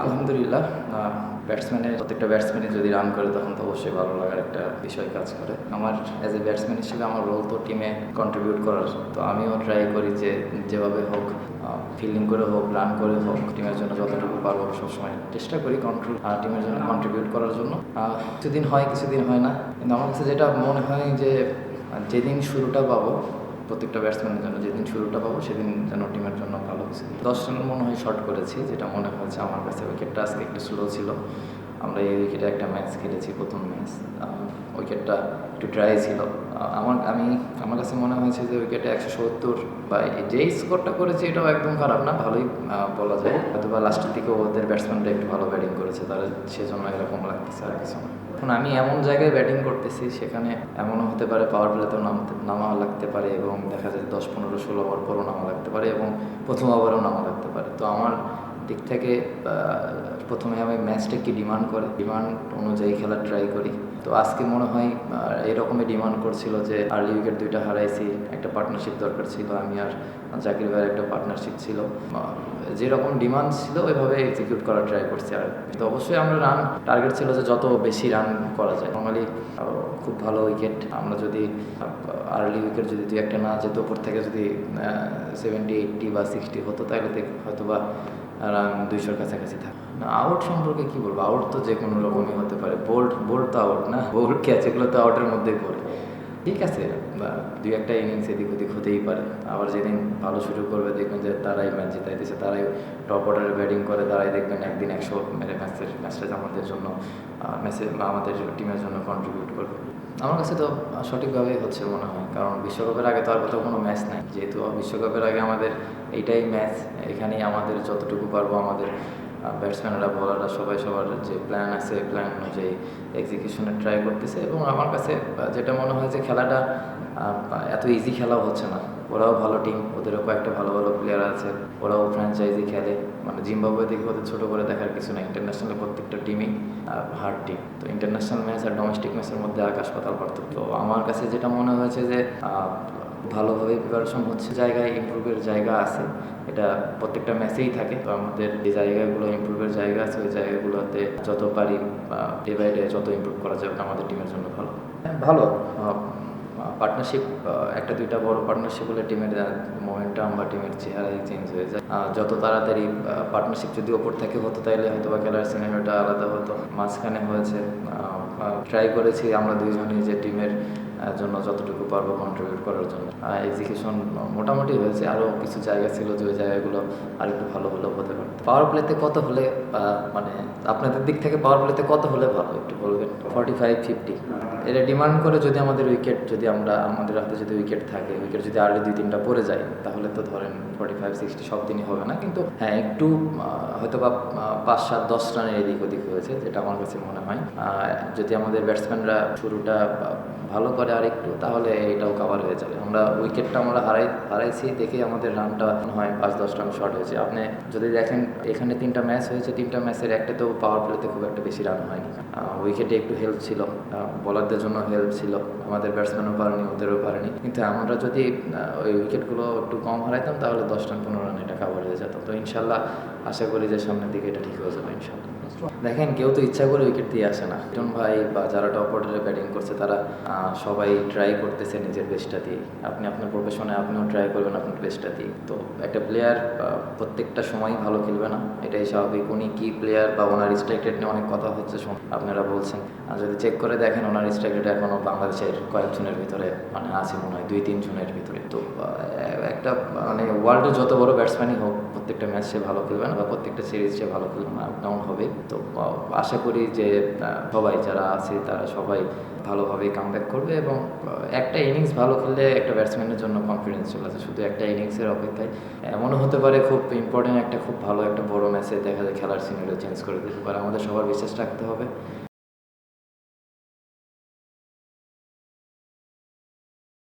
আলহামদুলিল্লাহ। ব্যাটসম্যানের প্রত্যেকটা ব্যাটসম্যানই যদি রান করে, তখন তো অবশ্যই ভালো লাগার একটা বিষয় কাজ করে। আমার অ্যাজ এ ব্যাটসম্যান হিসেবে আমার রোল তো টিমে কন্ট্রিবিউট করার। তো আমিও ট্রাই করি যে যেভাবে হোক ফিল্ডিং করে হোক রান করে হোক টিমের জন্য যতটুকু পারব সবসময় চেষ্টা করি কন্ট্রোল টিমের জন্য কন্ট্রিবিউট করার জন্য। কিছুদিন হয় কিছুদিন হয় না। কিন্তু আমার কাছে যেটা মনে হয় যে যেদিন শুরুটা পাবো প্রত্যেকটা ব্যাটসম্যানের জন্য যেদিন শুরুটা পাবো, সেদিন যেন টিমের জন্য ভালো কিছু দশ রানের মনে হয় শর্ট করেছি, যেটা মনে হয়েছে আমার কাছে উইকেটটা আজকে একটু স্লো ছিল। আমরা এই উইকেটে একটা ম্যাচ খেলেছি, প্রথম ম্যাচ উইকেটটা একটু ড্রাই ছিল। আমার আমি আমার কাছে মনে হয়েছে যে উইকেটে একশো সত্তর বা যেই স্কোরটা করেছি এটাও একদম খারাপ না ভালোই বলা যায়। হয়তো বা লাস্টের দিকে ওদের ব্যাটসম্যানরা একটু ভালো ব্যাটিং করেছে তারা সেজন্য এরকম লাগতেছে আর কিছু না। এখন আমি এমন জায়গায় ব্যাটিং করতেছি সেখানে এমনও হতে পারে পাওয়ার প্লেতেও নামতে নামা লাগতে পারে এবং দেখা যায় দশ পনেরো ষোলো ওভার পরও নামা লাগতে পারে এবং প্রথম ওভারেও নামা লাগতে পারে। তো আমার দিক থেকে প্রথমে আমি ম্যাচটা কি ডিমান্ড করে, ডিমান্ড অনুযায়ী খেলা ট্রাই করি। তো আজকে মনে হয় এরকমই ডিমান্ড করছিল যে আর্লি উইকেট দুইটা হারাইছি, একটা পার্টনারশিপ দরকার ছিল, আমি আর জাকির ভাইয়ের একটা পার্টনারশিপ ছিল। যেরকম ডিমান্ড ছিল, ওইভাবে এক্সিকিউট করার ট্রাই করছি আর তো অবশ্যই আমরা রান টার্গেট ছিল যে যত বেশি রান করা যায়। নর্মালি খুব ভালো উইকেট আমরা যদি আর্লি উইকেট যদি দুই একটা না যেত, উপর থেকে যদি সেভেন্টি এইটটি বা সিক্সটি হতো, তাহলে হয়তো বা রান দুইশোর কাছাকাছি থাকে। আউট সম্পর্কে কি বলব? আউট তো যে কোনো রকমই হতে পারে। বোল্ড বোল্ড তো আউট না। বোল্ড ক্যাচ এগুলো তো আউটের মধ্যেই পড়ে। ঠিক আছে, বা দুই একটা ইনিংস এদিক ওদিক হতেই পারে। আবার যেদিন ভালো শুরু করবে, দেখবেন যে তারাই ম্যাচ জিতাইতেছে তারাই টপ অর্ডারে ব্যাটিং করে, তারাই দেখবেন একদিন একশো মেরে ম্যাচের, ম্যাচটা আমাদের জন্য ম্যাচে আমাদের টিমের জন্য কন্ট্রিবিউট করবে। আমার কাছে তো সঠিকভাবেই হচ্ছে মনে হয়, কারণ বিশ্বকাপের আগে তো আর কোথাও কোনো ম্যাচ নাই। যেহেতু বিশ্বকাপের আগে আমাদের এইটাই ম্যাচ এখানেই আমাদের যতটুকু পারব আমাদের ব্যাটসম্যানরা বলাররা সবাই সবার যে প্ল্যান আছে প্ল্যান অনুযায়ী এক্সিকিউশনে ট্রাই করতেছে। এবং আমার কাছে যেটা মনে হয় যে খেলাটা এত ইজি খেলাও হচ্ছে না। ওরাও ভালো টিম ওদেরও কয়েকটা ভালো ভালো প্লেয়ার আছে ওরাও ফ্র্যাঞ্চাইজি খেলে। মানে জিম্বাবুয়ে দিকে ওদের ছোটো করে দেখার কিছু না ইন্টারন্যাশনাল প্রত্যেকটা টিমই হার্ড টিম তো ইন্টারন্যাশনাল ম্যাচ আর ডোমেস্টিক ম্যাচের মধ্যে আকাশ পাতাল পার্থক্য। তো আমার কাছে যেটা মনে হয়েছে যে ভালোভাবে প্রিপারেশন হচ্ছে জায়গায় ইমপ্রুভের জায়গা আছে। এটা প্রত্যেকটা ম্যাচেই থাকে। তো আমাদের যে জায়গাগুলো ইমপ্রুভের জায়গা আছে ওই জায়গাগুলোতে যত পারি ডে বাই ডে যত ইমপ্রুভ করা যাবে আমাদের টিমের জন্য ভালো। হ্যাঁ, ভালো পার্টনারশিপ একটা দুইটা বড় পার্টনারশিপ হলে টিমের মোমেন্টাম বা টিমের চেহারাই চেঞ্জ হয়ে যায়। যত তাড়াতাড়ি পার্টনারশিপ যদি ওপর থেকে হতো তাহলে হয়তো বা খেলার সিনেমাটা আলাদা হতো। মাঝখানে হয়েছে ট্রাই করেছি আমরা দুইজনই যে টিমের জন্য যতটুকু পারব কন্ট্রিবিউট করার জন্য। এক্সিকিউশন মোটামুটি হয়েছে আরও কিছু জায়গা ছিল যে ওই জায়গাগুলো আর একটু ভালো হলেও হতে পারত। পাওয়ার প্লেতে কত হলে মানে আপনাদের দিক থেকে পাওয়ার প্লেতে কত হলে ভালো? একটু বলবেন? ফর্টি ফাইভ ফিফটি এটা ডিমান্ড করে যদি আমাদের উইকেট যদি আমরা, আমাদের হাতে যদি উইকেট থাকে উইকেট যদি আর্লি দুই, তিনটা পড়ে যায়, তাহলে তো ধরেন ফর্টি ফাইভ সিক্সটি সব দিনই হবে না। কিন্তু হ্যাঁ একটু হয়তো বা পাঁচ, সাত, দশ রানের এদিক ওদিক হয়েছে, যেটা আমার কাছে মনে হয়। যদি আমাদের ব্যাটসম্যানরা শুরুটা ভালো করে আর একটু, তাহলে এটাও কভার হয়ে যাবে। আমরা উইকেটটা আমরা হারাই, হারাইছি দেখে আমাদের রানটা হয় পাঁচ, দশ রান শর্ট হয়েছে। আপনি যদি দেখেন, এখানে তিনটা ম্যাচ হয়েছে তিনটা ম্যাচের একটা তো পাওয়ার প্লেতে খুব একটা বেশি রান হয়নি। উইকেটে একটু হেল্প ছিল। বলারদের জন্য হেল্প ছিল। আমাদের ব্যাটসম্যানও পারেনি ওদেরও পারেনি। কিন্তু আমরা যদি ওই উইকেটগুলো একটু কম হারাইতাম, তাহলে দশ রান পনেরো রান এটা কাভার হয়ে যেত। তো ইনশাল্লাহ আশা করি যে সামনের দিকে এটা ঠিক হয়ে যাবে ইনশাল্লাহ দেখেন, কেউ তো ইচ্ছা করে উইকেট দিয়ে আসে না। লিটন ভাই বা যারা টপ অর্ডারে ব্যাটিং করছে, তারা সবাই ট্রাই করতেছে নিজের বেস্টটা দিয়ে। আপনি আপনার প্রফেশনে আপনিও ট্রাই করবেন আপনার বেস্টটা দিয়ে। তো একটা প্লেয়ার প্রত্যেকটা সময় ভালো খেলবে না। এটাই স্বাভাবিক। উনি কি প্লেয়ার বা ওনার স্ট্রাইক রেট নিয়ে অনেক কথা হচ্ছে আপনারা বলছেন। আর যদি চেক করে দেখেন, ওনার স্ট্রাইক রেট এখনও বাংলাদেশের কয়েকজনের ভিতরে মানে আছে মনে হয় দুই তিন জনের ভিতরে। তো একটা মানে ওয়ার্ল্ডের যত বড় ব্যাটসম্যানই হোক, প্রত্যেকটা ম্যাচ সে ভালো খেলবে না। বা প্রত্যেকটা সিরিজ সে ভালো খেলবে না ডাউন হবে। তো আশা করি যে সবাই যারা আছে তারা সবাই ভালোভাবে কামব্যাক করবে এবং একটা ইনিংস ভালো খেললে একটা ব্যাটসম্যানের জন্য কনফিডেন্স চলে আসে। শুধু একটা ইনিংসের অপেক্ষায়। এমনও হতে পারে খুব ইম্পর্টেন্ট একটা, খুব ভালো একটা বড় ম্যাচে দেখা যায় খেলার সিনারিও চেঞ্জ করে দিতে পারে। আমাদের সবার বিশ্বাস রাখতে হবে।